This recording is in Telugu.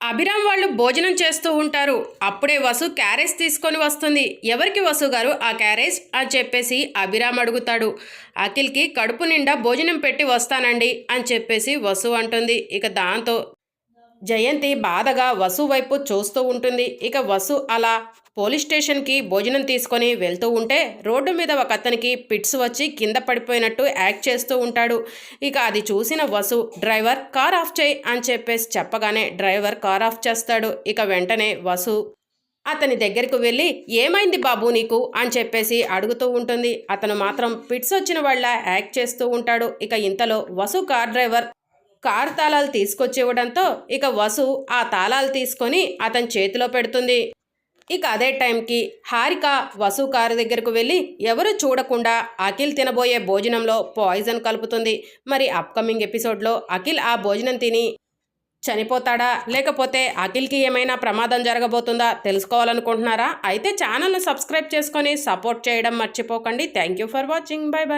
అభిరామ్ వాళ్ళు భోజనం చేస్తూ ఉంటారు. అప్పుడే వసు క్యారేజ్ తీసుకొని వస్తుంది. ఎవరికి వసు గారు? ఆ క్యారేజ్? అని చెప్పేసి అభిరామ్ అడుగుతాడు. అఖిల్కి కడుపు నిండా భోజనం పెట్టి వస్తానండి అని చెప్పేసి వసు అంటుంది. ఇక దాంతో జయంతి బాధగా వసు వైపు చూస్తూ ఉంటుంది. ఇక వసు అలా పోలీస్ స్టేషన్కి భోజనం తీసుకొని వెళ్తూ ఉంటే రోడ్డు మీద ఒక అతనికి పిట్స్ వచ్చి కింద పడిపోయినట్టు యాక్ట్ చేస్తూ ఉంటాడు. ఇక అది చూసిన వసు డ్రైవర్ కార్ ఆఫ్ చేయి అని చెప్పేసి చెప్పగానే డ్రైవర్ కార్ ఆఫ్ చేస్తాడు. ఇక వెంటనే వసు అతని దగ్గరకు వెళ్ళి ఏమైంది బాబు నీకు? అని చెప్పేసి అడుగుతూ ఉంటుంది. అతను మాత్రం పిట్స్ వచ్చిన వాళ్ళ యాక్ట్ చేస్తూ ఉంటాడు. ఇక ఇంతలో వసు కార్ డ్రైవర్ కారు తాళాలు తీసుకొచ్చి ఇవ్వడంతో ఇక వసు ఆ తాళాలు తీసుకొని అతని చేతిలో పెడుతుంది. ఇక అదే టైంకి హారిక వసు కారు దగ్గరకు వెళ్ళి ఎవరు చూడకుండా అఖిల్ తినబోయే భోజనంలో పాయిజన్ కలుపుతుంది. మరి అప్కమింగ్ ఎపిసోడ్లో అఖిల్ ఆ భోజనం తిని చనిపోతాడా? లేకపోతే అఖిల్కి ఏమైనా ప్రమాదం జరగబోతుందా? తెలుసుకోవాలనుకుంటున్నారా? అయితే ఛానల్ను సబ్స్క్రైబ్ చేసుకొని సపోర్ట్ చేయడం మర్చిపోకండి. Thank you for watching. Bye bye.